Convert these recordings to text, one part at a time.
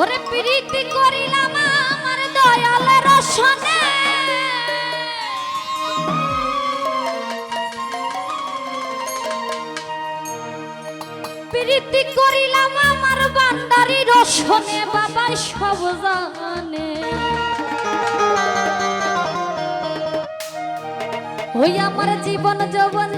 ওরে প্রীতি করিলাম আমার দয়াল রসনে প্রীতি করিলাম আমার বান্দারি রসনে সব জানে। ওই আমার জীবন যৌবন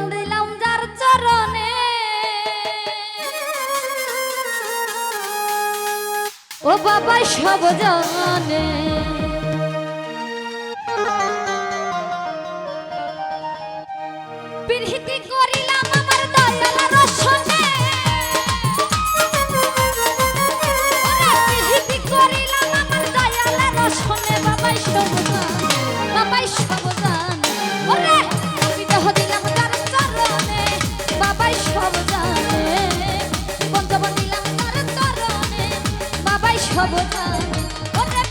ও বাবা সব জানে। ஒற்றை